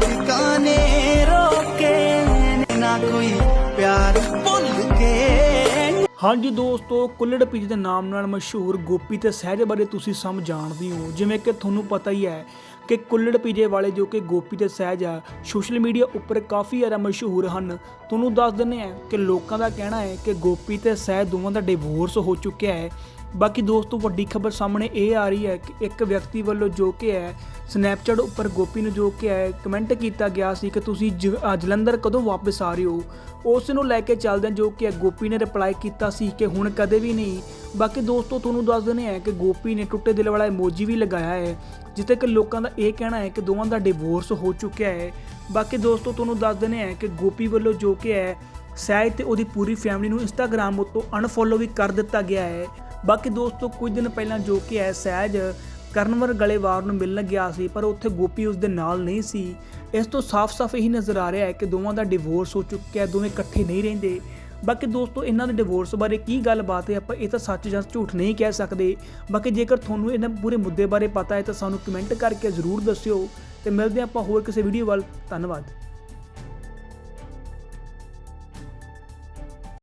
ਪਲਕਾਂ ਨੇ ਰੋਕੇ ਨਾ ਕੋਈ ਪਿਆਰ ਭੁੱਲ ਕੇ ਹਾਂਜੀ ਦੋਸਤੋ, ਕੁੱਲੜ ਪੀਜ ਦੇ ਨਾਮ ਨਾਲ ਮਸ਼ਹੂਰ ਗੋਪੀ ਤੇ ਸਹਿਜ ਬਾਰੇ ਤੁਸੀਂ ਸਭ ਜਾਣਦੇ ਹੋ। ਜਿਵੇਂ ਕਿ ਤੁਹਾਨੂੰ ਪਤਾ ਹੀ ਹੈ ਕਿ ਕੁੱਲੜ ਪੀਜੇ ਵਾਲੇ ਜੋ ਕਿ ਗੋਪੀ ਤੇ ਸਹਿਜ ਆ, ਸੋਸ਼ਲ ਮੀਡੀਆ ਉੱਪਰ ਕਾਫੀ ਜ਼ਿਆਦਾ ਮਸ਼ਹੂਰ ਹਨ। ਤੁਹਾਨੂੰ ਦੱਸ ਦਿੰਦੇ ਆ ਕਿ ਲੋਕਾਂ ਦਾ ਕਹਿਣਾ ਹੈ ਕਿ ਗੋਪੀ ਤੇ ਸਹਿਜ ਦੋਵਾਂ ਦਾ ਡਿਵੋਰਸ ਹੋ ਚੁੱਕਿਆ ਹੈ। ਬਾਕੀ ਦੋਸਤੋ, ਵੱਡੀ ਖਬਰ ਸਾਹਮਣੇ ਇਹ ਆ ਰਹੀ ਹੈ ਕਿ ਇੱਕ ਵਿਅਕਤੀ ਵੱਲੋਂ ਜੋ ਕਿ ਹੈ ਸਨੈਪਚੈਟ ਉੱਪਰ ਗੋਪੀ ਨੂੰ ਜੋ ਕਿ ਹੈ ਕਮੈਂਟ ਕੀਤਾ ਗਿਆ ਸੀ ਕਿ ਤੁਸੀਂ ਜਲੰਧਰ ਕਦੋਂ ਵਾਪਸ ਆ ਰਹੇ ਹੋ? ਉਸ ਨੂੰ ਲੈ ਕੇ ਚੱਲਦੇ ਜੋ ਕਿ ਹੈ ਗੋਪੀ ਨੇ ਰਿਪਲਾਈ ਕੀਤਾ ਸੀ ਕਿ ਹੁਣ ਕਦੇ ਵੀ ਨਹੀਂ। ਬਾਕੀ ਦੋਸਤੋ, ਤੁਹਾਨੂੰ ਦੱਸ ਦਿੰਦੇ ਆ ਕਿ ਗੋਪੀ ਨੇ ਟੁੱਟੇ ਦਿਲ ਵਾਲਾ ਇਮੋਜੀ ਵੀ ਲਗਾਇਆ ਹੈ ਜਿੱਤੇ ਕਿ ਲੋਕਾਂ ਦਾ ਇਹ ਕਹਿਣਾ ਹੈ ਕਿ ਦੋਵਾਂ ਦਾ ਡਿਵੋਰਸ ਹੋ ਚੁੱਕਿਆ ਹੈ। ਬਾਕੀ ਦੋਸਤੋ, ਤੁਹਾਨੂੰ ਦੱਸ ਦਿੰਦੇ ਆ ਕਿ ਗੋਪੀ ਵੱਲੋਂ ਜੋ ਕਿ ਹੈ ਸਹਿਜ ਤੇ ਉਹਦੀ ਪੂਰੀ ਫੈਮਿਲੀ ਨੂੰ ਇੰਸਟਾਗ੍ਰam ਉੱਤੋਂ ਅਨਫੋਲੋ ਵੀ ਕਰ ਦਿੱਤਾ ਗਿਆ ਹੈ। ਬਾਕੀ ਦੋਸਤੋ, ਕੁਝ ਦਿਨ ਪਹਿਲਾਂ ਜੋ ਕਿ ਹੈ ਸਹਿਜ ਕਰਨਵਰ ਗਲੇਵਾਰ ਨੂੰ ਮਿਲਣ ਗਿਆ ਸੀ, ਪਰ ਉੱਥੇ ਗੋਪੀ ਉਸ ਦੇ ਨਾਲ ਨਹੀਂ ਸੀ। ਇਸ ਤੋਂ ਸਾਫ਼-ਸਾਫ਼ ਇਹੀ ਨਜ਼ਰ ਆ ਰਿਹਾ ਹੈ ਕਿ ਦੋਵਾਂ ਦਾ ਡਿਵੋਰਸ ਹੋ ਚੁੱਕਿਆ ਹੈ, ਦੋਵੇਂ ਇਕੱਠੇ ਨਹੀਂ ਰਹਿੰਦੇ। ਬਾਕੀ ਦੋਸਤੋ, ਇਹਨਾਂ ਦੇ ਡਿਵੋਰਸ ਬਾਰੇ ਕੀ ਗੱਲਬਾਤ ਹੈ, ਆਪਾਂ ਇਹ ਤਾਂ ਸੱਚ ਜਾਂ ਝੂਠ ਨਹੀਂ ਕਹਿ ਸਕਦੇ। ਬਾਕੀ ਜੇਕਰ ਤੁਹਾਨੂੰ ਇਹਨਾਂ ਪੂਰੇ ਮੁੱਦੇ ਬਾਰੇ ਪਤਾ ਹੈ ਤਾਂ ਸਾਨੂੰ ਕਮੈਂਟ ਕਰਕੇ ਜ਼ਰੂਰ ਦੱਸਿਓ। ਤੇ ਮਿਲਦੇ ਹਾਂ ਆਪਾਂ ਹੋਰ ਕਿਸੇ ਵੀਡੀਓ ਵੱਲ। ਧੰਨਵਾਦ।